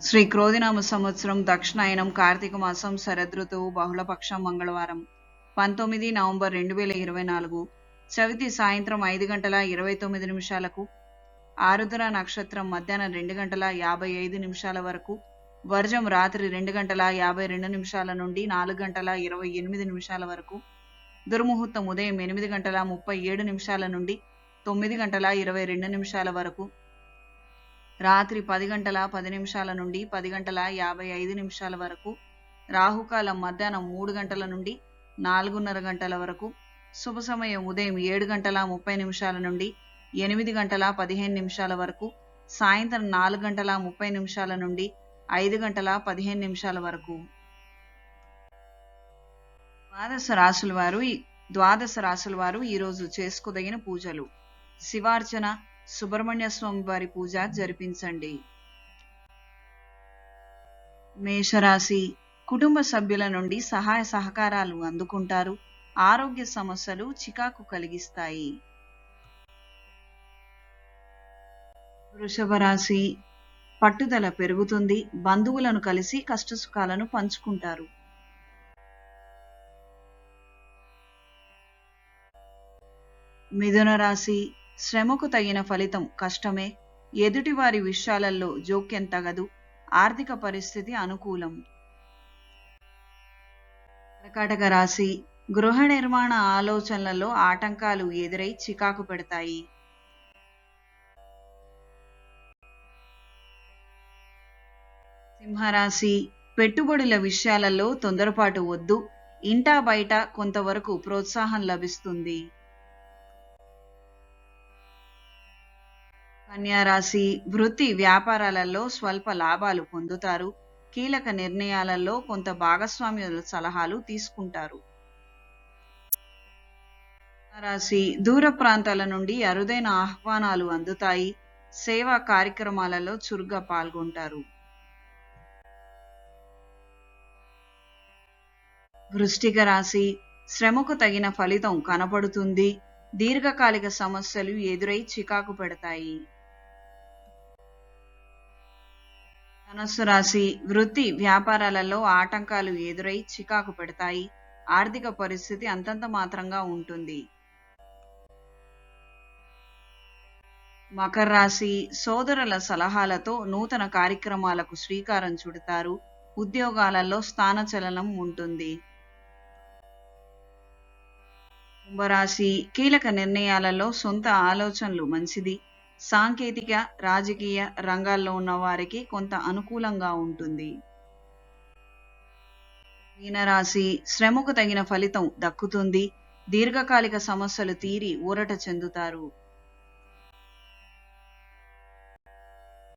శ్రీ క్రోధినామ సంవత్సరం దక్షిణాయనం కార్తీక మాసం శరదృతువు బహుళపక్షం మంగళవారం. పంతొమ్మిది నవంబర్ రెండు వేల ఇరవై నాలుగు. చవితి సాయంత్రం ఐదు గంటల ఇరవై తొమ్మిది నిమిషాలకు. ఆరుద్ర నక్షత్రం మధ్యాహ్నం రెండు గంటల యాభై ఐదు నిమిషాల వరకు. వర్జం రాత్రి రెండు గంటల యాభై రెండు నిమిషాల నుండి నాలుగు గంటల ఇరవై ఎనిమిది నిమిషాల వరకు. దుర్ముహూర్తం ఉదయం ఎనిమిది గంటల ముప్పై ఏడు నిమిషాల నుండి తొమ్మిది గంటల ఇరవై రెండు నిమిషాల వరకు. రాత్రి పది గంటల పది నిమిషాల నుండి పది గంటల యాభై ఐదు నిమిషాల వరకు రాహుకాలం మధ్యాహ్నం మూడు గంటల నుండి నాలుగున్నర గంటల వరకు శుభ సమయం ఉదయం ఏడు గంటల ముప్పై నిమిషాల నుండి ఎనిమిది గంటల పదిహేను నిమిషాల వరకు సాయంత్రం నాలుగు గంటల ముప్పై నిమిషాల నుండి ఐదు గంటల పదిహేను నిమిషాల వరకు. ద్వాదశ రాసుల వారు ఈ- ద్వాదశ రాసుల వారు ఈరోజు చేసుకోదగిన పూజలు. శివార్చన సుబ్రహ్మణ్య స్వామి వారి పూజ జరిపించండి. మేషరాశి కుటుంబ సభ్యుల నుండి సహాయ సహకారాలు అందుకుంటారు. ఆరోగ్య సమస్యలు చికాకు కలిగిస్తాయి. వృషభ రాశి పట్టుదల పెరుగుతుంది. బంధువులను కలిసి కష్టసుఖాలను పంచుకుంటారు. మిథున రాశి శ్రమకు తగిన ఫలితం కష్టమే. ఎదుటివారి విషయాలలో జోక్యం తగదు. ఆర్థిక పరిస్థితి అనుకూలం. కర్కాటక రాశి గృహ నిర్మాణ ఆలోచనలలో ఆటంకాలు ఎదురై చికాకు పెడతాయి. సింహరాశి పెట్టుబడుల విషయాలలో తొందరపాటు వద్దు. ఇంటా బయట కొంతవరకు ప్రోత్సాహం లభిస్తుంది. కన్యారాశి వృత్తి వ్యాపారాలలో స్వల్ప లాభాలు పొందుతారు. కీలక నిర్ణయాలలో కొంత భాగస్వామ్యుల సలహాలు తీసుకుంటారు. రాశి దూర ప్రాంతాల నుండి అరుదైన ఆహ్వానాలు అందుతాయి. సేవా కార్యక్రమాలలో చురుగ్గా పాల్గొంటారు. వృష్టిక రాశి శ్రమకు తగిన ఫలితం కనపడుతుంది. దీర్ఘకాలిక సమస్యలు ఎదురై చికాకు పెడతాయి. ధనస్సు రాశి వృత్తి వ్యాపారాలలో ఆటంకాలు ఎదురై చికాకు పెడతాయి. ఆర్థిక పరిస్థితి అంతంత మాత్రంగా ఉంటుంది. మకర రాశి సోదరుల సలహాలతో నూతన కార్యక్రమాలకు శ్రీకారం చుడతారు. ఉద్యోగాలలో స్థానచలనం ఉంటుంది. కుంభరాశి కీలక నిర్ణయాలలో సొంత ఆలోచనలు మంచిది. సాంకేతిక రాజకీయ రంగాల్లో ఉన్న వారికి కొంత అనుకూలంగా ఉంటుంది. మీనరాశి శ్రమకు తగిన ఫలితం దక్కుతుంది. దీర్ఘకాలిక సమస్యలు తీరి ఊరట చెందుతారు.